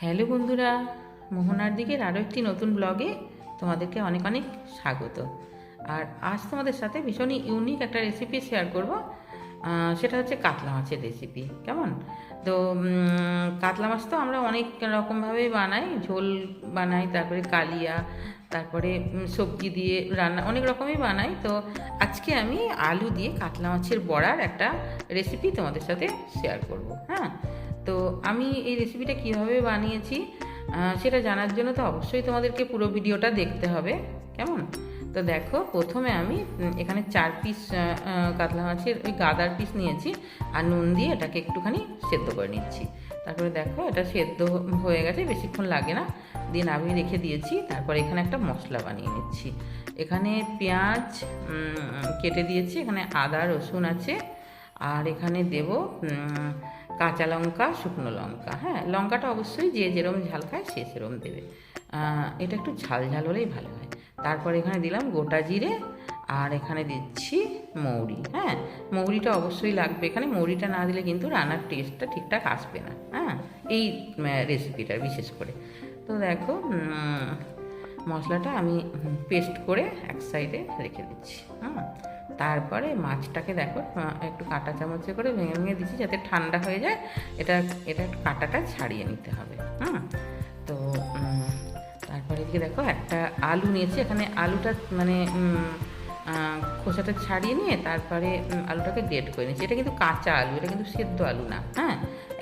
Hello বন্ধুরা, মোহনার দিকের আরও একটি নতুন ব্লগে তোমাদেরকে অনেক অনেক স্বাগত। আর আজ তোমাদের সাথে ভীষণই ইউনিক একটা রেসিপি শেয়ার করব। সেটা হচ্ছে কাতলা মাছের রেসিপি কেমন? তো কাতলা মাছ তো আমরা অনেক রকমভাবেই বানাই, ঝোল বানাই, তারপরে কালিয়া, তারপরে সবজি দিয়ে রান্না, অনেক রকমই বানাই। তো, আজকে আমি আলু দিয়ে কাতলা মাছের বড়ার একটা রেসিপি তোমাদের সাথে শেয়ার করব হ্যাঁ? তো আমি এই রেসিপিটা কীভাবে বানিয়েছি সেটা জানার জন্য তো অবশ্যই তোমাদেরকে পুরো ভিডিওটা দেখতে হবে, কেমন? তো দেখো, প্রথমে আমি এখানে চার পিস কাতলা মাছের ওই গাদার পিস নিয়েছি আর নুন দিয়ে এটাকে একটুখানি সেদ্ধ করে নিচ্ছি। তারপরে দেখো, এটা সেদ্ধ হয়ে গেছে, বেশিক্ষণ লাগে না, দিয়ে নামিয়ে রেখে দিয়েছি, তারপর এখানে একটা মশলা বানিয়ে নিচ্ছি। এখানে পেঁয়াজ কেটে দিয়েছি, এখানে আদা, রসুন আছে, আর এখানে দেব কাঁচা লঙ্কা, শুকনো লঙ্কা হ্যাঁ? লঙ্কাটা অবশ্যই যে যেরম ঝাল খায় সে সেরম দেবে। এটা একটু ঝাল ঝাল হলেই ভালো হয়। তারপর এখানে দিলাম গোটা জিরে, আর এখানে দিচ্ছি মৌরি হ্যাঁ? মৌরিটা অবশ্যই লাগবে এখানে। মৌরিটা না দিলে কিন্তু রান্নার টেস্টটা ঠিকঠাক আসবে না হ্যাঁ? এই রেসিপিটার বিশেষ করে। তো দেখো মশলাটা আমি পেস্ট করে এক সাইডে রেখে দিচ্ছি, হুম? তারপরে মাছটাকে দেখো একটু কাঁটা চামচে করে ভেঙে ভেঙে দিচ্ছি যাতে ঠান্ডা হয়ে যায়। এটা এটা কাঁটাটা ছাড়িয়ে নিতে হবে হ্যাঁ তো তারপরে এদিকে দেখো, একটা আলু নিয়েছি। এখানে আলুটা মানে খোসাটা ছাড়িয়ে নিয়ে তারপরে আলুটাকে গ্রেট করে নিচ্ছি এটা কিন্তু কাঁচা আলু, এটা কিন্তু সেদ্ধ আলু না হ্যাঁ?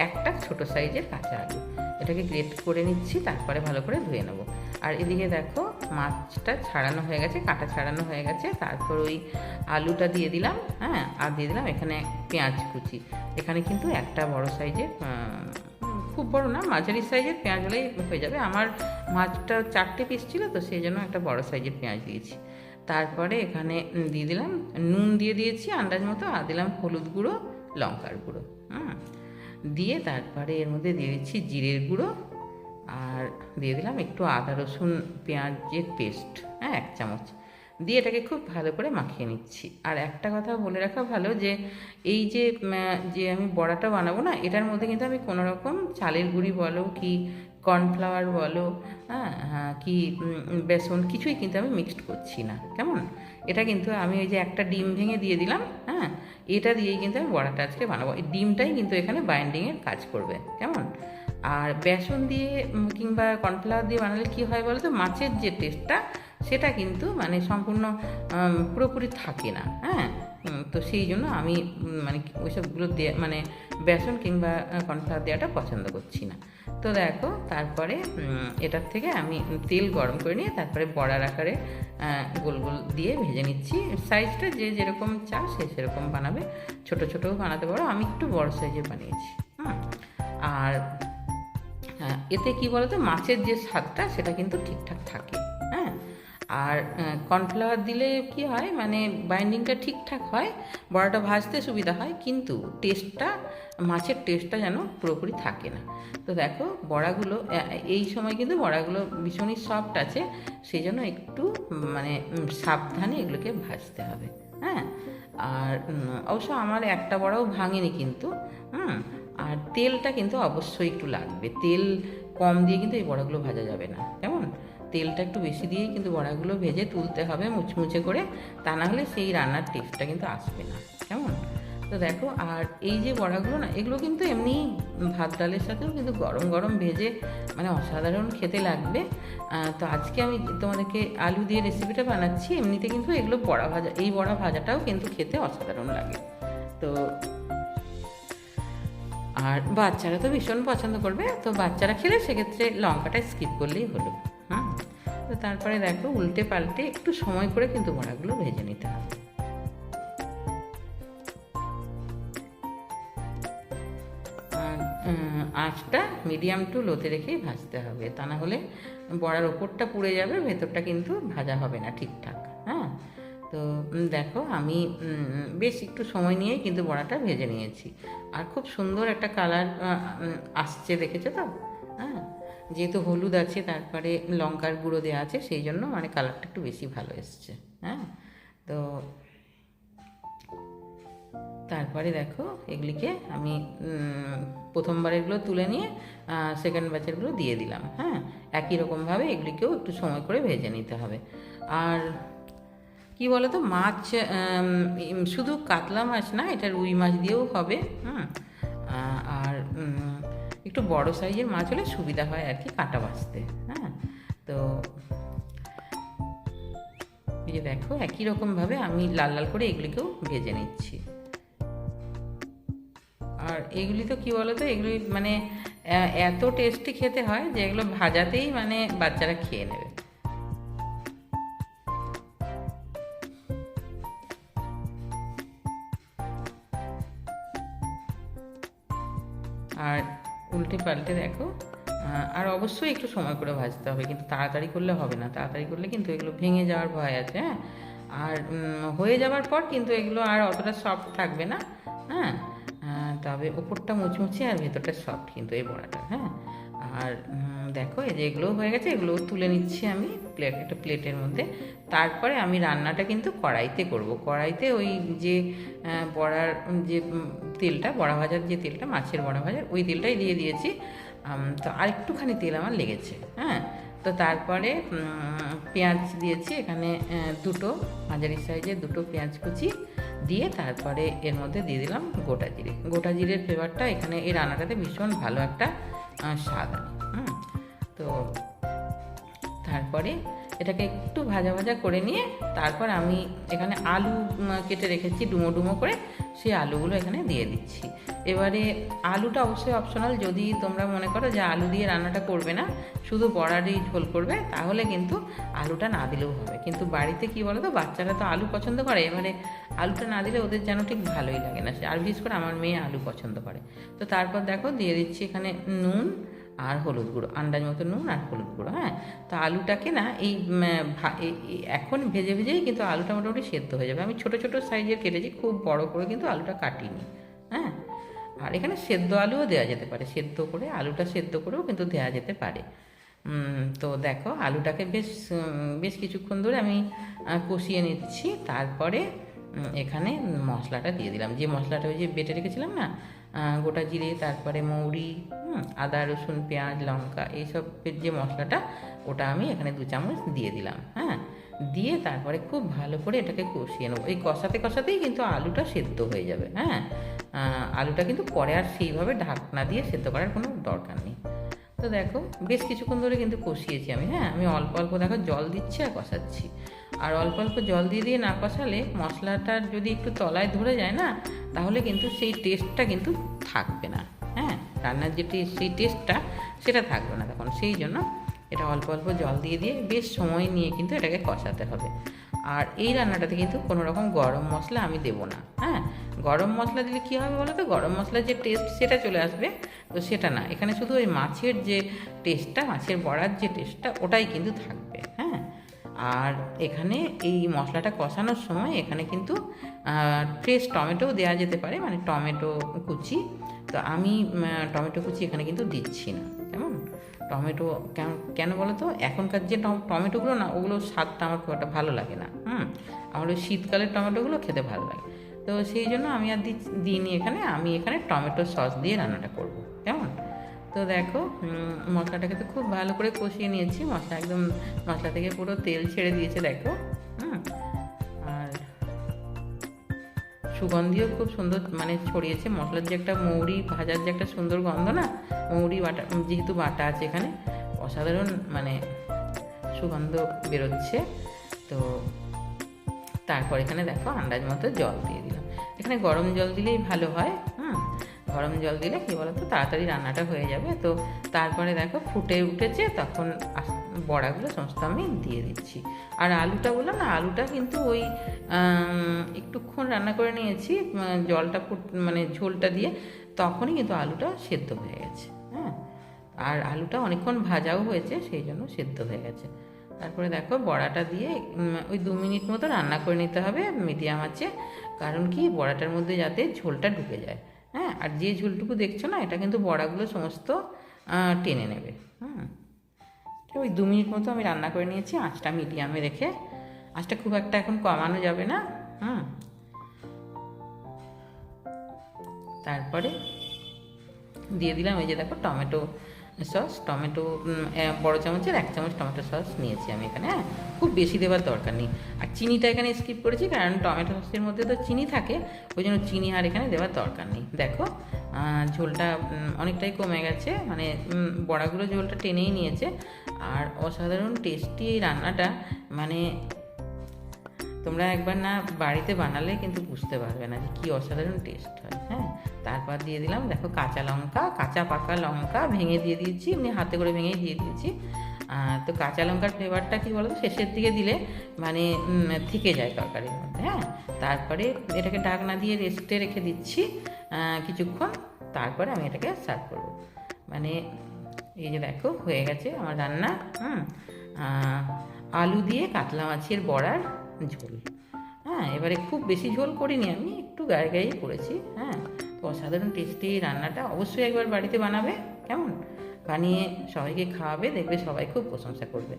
একটা ছোট সাইজের কাঁচা আলু। এটাকে গ্রেট করে নিচ্ছি, তারপরে ভালো করে ধুয়ে নেব। আর এদিকে দেখো মাছটা ছাড়ানো হয়ে গেছে, কাঁটা ছাড়ানো হয়ে গেছে। তারপর ওই আলুটা দিয়ে দিলাম হ্যাঁ আর দিয়ে দিলাম এখানে পেঁয়াজ কুচি। এখানে কিন্তু একটা বড় সাইজের খুব বড় না, মাঝারি সাইজের পেঁয়াজ হলেই হয়ে যাবে। আমার মাছটা চারটে পিস ছিল, তো সেই জন্য একটা বড় সাইজের পেঁয়াজ দিয়েছি। তারপরে এখানে দিয়ে দিলাম, নুন দিয়ে দিয়েছি আন্দাজ মতো, আর দিলাম হলুদ গুঁড়ো, লঙ্কার গুঁড়ো, হুম। দিয়ে তারপরে এর মধ্যে দিয়ে দিচ্ছি জিরের গুঁড়ো আর দিয়ে দিলাম একটু আদা রসুন পেঁয়াজের পেস্ট হ্যাঁ এক চামচ। দিয়ে এটাকে খুব ভালো করে মাখিয়ে নিচ্ছি। আর একটা কথা বলে রাখা ভালো যে এই যে যে আমি বড়াটা বানাবো না এটার মধ্যে কিন্তু আমি কোনো রকম চালের গুঁড়ি বলো কি কর্নফ্লাওয়ার বলো হ্যাঁ হ্যাঁ, কি বেসন কিছুই কিন্তু আমি মিক্সড করছি না। কেমন? এটা কিন্তু আমি ওই যে একটা ডিম ভেঙে দিয়ে দিলাম হ্যাঁ এটা দিয়েই কিন্তু আমি বড়াটা আজকে বানাবো। এই ডিমটাই কিন্তু এখানে বাইন্ডিংয়ের কাজ করবে। কেমন? আর বেসন দিয়ে কিংবা কর্নফ্লাওয়ার দিয়ে বানালে কি হয় বলতো? মাছের যে টেস্টটা সেটা কিন্তু মানে সম্পূর্ণ পুরোপুরি থাকে না হ্যাঁ? তো সেই জন্য আমি মানে ওইসবগুলো দিয়ে মানে বেসন কিংবা কর্নফ্লাওয়ার দেওয়াটা পছন্দ করছি না। তো দেখো, তারপরে এটার থেকে আমি তেল গরম করে নিয়ে তারপরে বড়ার আকারে গোল গোল দিয়ে ভেজে নিচ্ছি। সাইজটা যে যেরকম চাও সে সেরকম বানাবে। ছোট ছোটও বানাতে পারো। আমি একটু বড় সাইজে বানিয়েছি আর এতে কি বলতো? মাছের যে স্বাদটা, সেটা কিন্তু ঠিকঠাক থাকে। হ্যাঁ? আর কর্নফ্লাওয়ার দিলে কি হয়? মানে বাইন্ডিংটা ঠিকঠাক হয়, বড়াটা ভাজতে সুবিধা হয়, কিন্তু টেস্টটা মাছের টেস্টটা যেন পুরোপুরি থাকে না। তো দেখো, বড়াগুলো এই সময় কিন্তু বড়াগুলো ভীষণই সফট আছে সেই জন্য একটু মানে সাবধানে এগুলোকে ভাজতে হবে। হ্যাঁ? আর অবশ্য আমার একটা বড়াও ভাঙেনি কিন্তু, হুম? আর তেলটা কিন্তু অবশ্যই একটু লাগবে। তেল কম দিয়ে কিন্তু এই বড়াগুলো ভাজা যাবে না। কেমন? তেলটা একটু বেশি দিয়েই কিন্তু বড়াগুলো ভেজে তুলতে হবে, মুচমুচে করে। তা না হলে সেই রান্নার টেস্টটা কিন্তু আসবে না। কেমন? তো দেখো, আর এই যে বড়াগুলো না, এগুলো কিন্তু এমনি ভাত ডালের সাথেও কিন্তু গরম গরম ভেজে মানে অসাধারণ খেতে লাগবে। তো আজকে আমি তোমাদেরকে আলু দিয়ে রেসিপিটা বানাচ্ছি। এমনিতে কিন্তু এগুলো বড়া ভাজা, এই বড়া ভাজাটাও কিন্তু খেতে অসাধারণ লাগে। তো আর বাচ্চারা তো ভীষণ পছন্দ করবে, তো বাচ্চারা খেলে সেক্ষেত্রে লঙ্কাটা স্কিপ করলেই হলো হ্যাঁ? তো তারপরে দেখো উল্টে পাল্টে একটু সময় করে কিন্তু বড়াগুলো ভেজে নিতে হবে। আঁচটা মিডিয়াম টু লোতে রেখেই ভাজতে হবে, তা না হলে বড়ার ওপরটা পুড়ে যাবে, ভেতরটা কিন্তু ভাজা হবে না ঠিকঠাক। তো দেখো আমি বেশ একটু সময় নিয়েই কিন্তু বড়াটা ভেজে নিয়েছি। আর খুব সুন্দর একটা কালার আসছে দেখেছ তো? হ্যাঁ যেহেতু হলুদ আছে, তারপরে লঙ্কার গুঁড়ো দেওয়া আছে, সেই জন্য মানে কালারটা একটু বেশি ভালো এসছে হ্যাঁ? তো, তারপরে দেখো এগুলিকে আমি প্রথমবারেরগুলো তুলে নিয়ে সেকেন্ড ব্যাচেরগুলো দিয়ে দিলাম হ্যাঁ? একই রকমভাবে এগুলিকেও একটু সময় করে ভেজে নিতে হবে। আর কি বলো তো মাছ শুধু কাতলা মাছ না, এটা রুই মাছ দিয়েও হবে, হুম? আর একটু বড় সাইজের মাছ হলে সুবিধা হয় আর কি কাটা বাছতে হ্যাঁ? তো এই যে দেখো, একই রকমভাবে আমি লাল লাল করে এগুলিকেও ভেজে নিচ্ছি। আর এগুলি তো কি বলো তো এগুলি মানে এত টেস্টি খেতে হয় যে এগুলো ভাজাতেই মানে বাচ্চারা খেয়ে নেবে। আর উল্টে পাল্টে দেখো। আর অবশ্যই একটু সময় করে ভাজতে হবে, কিন্তু তাড়াতাড়ি করলে হবে না। তাড়াতাড়ি করলে কিন্তু এগুলো ভেঙে যাওয়ার ভয় আছে হ্যাঁ? আর হয়ে যাওয়ার পর কিন্তু এগুলো আর অতটা সফট থাকবে না হ্যাঁ? তবে ওপরটা মুচমুচে আর ভেতরটা সফট কিন্তু এই বড়াটা হ্যাঁ? আর দেখো, এই যে এগুলোও হয়ে গেছে এগুলো তুলে নিচ্ছি আমি প্লেট একটা প্লেটের মধ্যে। তারপরে আমি রান্নাটা কিন্তু কড়াইতে করব। কড়াইতে ওই যে বড়ার যে তেলটা, বড়া ভাজার যে তেলটা, মাছের বড়া ভাজার, ওই তেলটাই দিয়ে দিয়েছি। তো আর একটুখানি তেল আমার লেগেছে হ্যাঁ? তো তারপরে পেঁয়াজ দিয়েছি, এখানে দুটো মাঝারি সাইজের দুটো পেঁয়াজ কুচি দিয়ে তারপরে এর মধ্যে দিয়ে দিলাম গোটা জিরে। গোটা জিরের ফ্লেভারটা এখানে এই রান্নাটাতে ভীষণ ভালো একটা স্বাদ হুম? তো তারপরে এটাকে একটু ভাজা ভাজা করে নিয়ে তারপর আমি এখানে আলু কেটে রেখেছি, ডুমো ডুমো করে, সেই আলুগুলো এখানে দিয়ে দিচ্ছি। এবারে আলুটা অবশ্যই অপশনাল যদি তোমরা মনে করো যে আলু দিয়ে রান্নাটা করবে না, শুধু বড়ারই ঝোল করবে, তাহলে কিন্তু আলুটা না দিলেও হবে। কিন্তু বাড়িতে কি বলো তো বাচ্চারা তো আলু পছন্দ করে, এবারে আলুটা না দিলে ওদের যেন ঠিক ভালোই লাগে না। আর বিশেষ করে আমার মেয়ে আলু পছন্দ করে। তো তারপর দেখো, দিয়ে দিচ্ছি এখানে নুন আর হলুদ গুঁড়ো, আন্দাজ মতো নুন আর হলুদ গুঁড়ো হ্যাঁ? তো আলুটাকে না এই এখন ভেজে ভেজেই কিন্তু আলুটা মোটামুটি সেদ্ধ হয়ে যাবে। আমি ছোটো ছোটো সাইজের কেটেছি, খুব বড় করে কিন্তু আলুটা কাটিনি হ্যাঁ? আর এখানে সেদ্ধ আলুও দেওয়া যেতে পারে, সেদ্ধ করে আলুটা সেদ্ধ করেও কিন্তু দেওয়া যেতে পারে। তো দেখো আলুটাকে বেশ বেশ কিছুক্ষণ ধরে আমি কষিয়ে নিচ্ছি, তারপরে এখানে মশলাটা দিয়ে দিলাম। যে মশলাটা ওই যে বেটে রেখেছিলাম না গোটা জিরে, তারপরে মৌরি আদা, রসুন, পেঁয়াজ, লঙ্কা এইসবের যে মশলাটা, ওটা আমি এখানে দু চামচ দিয়ে দিলাম হ্যাঁ? দিয়ে তারপরে খুব ভালো করে এটাকে কষিয়ে নেব। এই কষাতে কষাতেই কিন্তু আলুটা সেদ্ধ হয়ে যাবে হ্যাঁ? আলুটা কিন্তু পরে আর সেইভাবে ঢাকনা দিয়ে সেদ্ধ করার কোনো দরকার নেই। তো দেখো, বেশ কিছুক্ষণ ধরে কিন্তু কষিয়েছি আমি হ্যাঁ? আমি অল্প অল্প দেখো জল দিচ্ছি আর কষাচ্ছি। আর অল্প অল্প জল দিয়ে দিয়ে না কষালে মশলাটার যদি একটু তলায় ধরে যায় না, তাহলে কিন্তু সেই টেস্টটা কিন্তু থাকবে না। হ্যাঁ রান্নার যে সেই টেস্টটা সেটা থাকবে না তখন। সেই জন্য এটা অল্প অল্প জল দিয়ে দিয়ে বেশ সময় নিয়ে কিন্তু এটাকে কষাতে হবে। আর এই রান্নাটাতে কিন্তু কোনো রকম গরম মশলা আমি দেবো না। হ্যাঁ গরম মশলা দিলে কী হবে বলো তো গরম মশলার যে টেস্ট সেটা চলে আসবে। তো সেটা না, এখানে শুধু ওই মাছের যে টেস্টটা মাছের বড়ার যে টেস্টটা ওটাই কিন্তু থাকবে। হ্যাঁ আর এখানে এই মশলাটা কষানোর সময় এখানে কিন্তু ফ্রেশ টমেটো দেওয়া যেতে পারে মানে টমেটো কুচি। তো আমি টমেটো কুচি এখানে কিন্তু দিচ্ছি না, কেমন? টমেটো কেন কেন বলো তো এখনকার যে টমেটোগুলো না, ওগুলো স্বাদটা আমার খুব একটা ভালো লাগে না, হুম? আমার ওই শীতকালের টমেটোগুলো খেতে ভালো লাগে। তো সেই জন্য আমি আর দিইনি এখানে, আমি এখানে টমেটো সস দিয়ে রান্নাটা করব, কেমন? তো দেখো মশলাটাকে তো খুব ভালো করে কষিয়ে নিয়েছি। মশলা একদম, মশলা থেকে পুরো তেল ছেড়ে দিয়েছে, দেখো। হুম? আর সুগন্ধিও খুব সুন্দর মানে ছড়িয়েছে। মশলার যে একটা মৌরি, ভাজার যে একটা সুন্দর গন্ধ না, মৌরি বাটা, যেহেতু বাটা আছে এখানে, অসাধারণ মানে সুগন্ধ বেরোচ্ছে। তো তারপর এখানে দেখো, আন্দাজ মতো জল দিয়ে দিলাম। এখানে গরম জল দিলেই ভালো হয়। গরম জল দিলে কী বলো তো তাড়াতাড়ি রান্নাটা হয়ে যাবে। তো তারপরে দেখো ফুটে উঠেছে, তখন বড়াগুলো সমস্ত আমি দিয়ে দিচ্ছি। আর আলুটা বললাম না, আলুটা কিন্তু ওই একটুক্ষণ রান্না করে নিয়েছি জলটা ফুট মানে ঝোলটা দিয়ে, তখনই কিন্তু আলুটা সেদ্ধ হয়ে গেছে হ্যাঁ? আর আলুটা অনেকক্ষণ ভাজাও হয়েছে, সেই জন্য সেদ্ধ হয়ে গেছে। তারপরে দেখো বড়াটা দিয়ে ওই দু মিনিট মতো রান্না করে নিতে হবে, মিডিয়াম আছে কারণ কি, বড়াটার মধ্যে যাতে ঝোলটা ঢুকে যায়। হ্যাঁ আর যে ঝুলটুকু দেখছ না, এটা কিন্তু বড়াগুলো সমস্ত টেনে নেবে, হুম। ওই দু মিনিট মতো আমি রান্না করে নিয়েছি, আঁচটা মিডিয়ামে রেখে। আঁচটা খুব একটা এখন কমানো যাবে না, হুম। তারপরে দিয়ে দিলাম এই যে দেখো টমেটো সস, টমেটো বড় চামচের এক চামচ টমেটো সস নিয়েছি আমি এখানে হ্যাঁ? খুব বেশি দেওয়ার দরকার নেই। আর চিনিটা এখানে স্কিপ করেছি কারণ টমেটো সসের মধ্যে তো চিনি থাকে, ওই জন্য চিনি আর এখানে দেওয়ার দরকার নেই। দেখো ঝোলটা অনেকটাই কমে গেছে মানে বড়াগুলো ঝোলটা টেনেই নিয়েছে। আর অসাধারণ টেস্টি এই রান্নাটা মানে তোমরা একবার না বাড়িতে বানালে কিন্তু বুঝতে পারবে না যে কী অসাধারণ টেস্ট হয় হ্যাঁ? তারপর দিয়ে দিলাম, দেখো কাঁচা লঙ্কা, কাঁচা পাকা লঙ্কা ভেঙে দিয়ে দিয়েছি, এমনি হাতে করে ভেঙেই দিয়ে দিয়েছি। তো কাঁচা লঙ্কার ফ্লেভারটা কী বলো তো শেষের দিকে দিলে মানে থেকে যায় তরকারির মধ্যে হ্যাঁ? তারপরে এটাকে ঢাকনা দিয়ে রেস্টে রেখে দিচ্ছি কিছুক্ষণ। তারপরে আমি এটাকে সার্ভ করব। মানে এই যে দেখো, হয়ে গেছে আমার রান্না, হুম? আলু দিয়ে কাতলা মাছের বড়ার ঝোল। হ্যাঁ এবারে খুব বেশি ঝোল করিনি আমি, একটু গায়ে গায়ে করেছি হ্যাঁ। তো অসাধারণ টেস্টি রান্নাটা অবশ্যই একবার বাড়িতে বানাবে, কেমন? বানিয়ে সবাইকে খাওয়াবে, দেখবে সবাই খুব প্রশংসা করবে।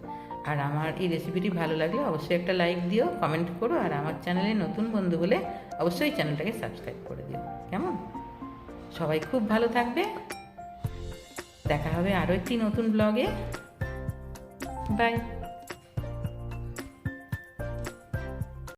আর আমার এই রেসিপিটি ভালো লাগলে অবশ্যই একটা লাইক দিও কমেন্ট করো, আর আমার চ্যানেলে নতুন বন্ধু হলে অবশ্যই চ্যানেলটাকে সাবস্ক্রাইব করে দিও, কেমন? সবাই খুব ভালো থাকবে। দেখা হবে আরও একটি নতুন ব্লগে বাই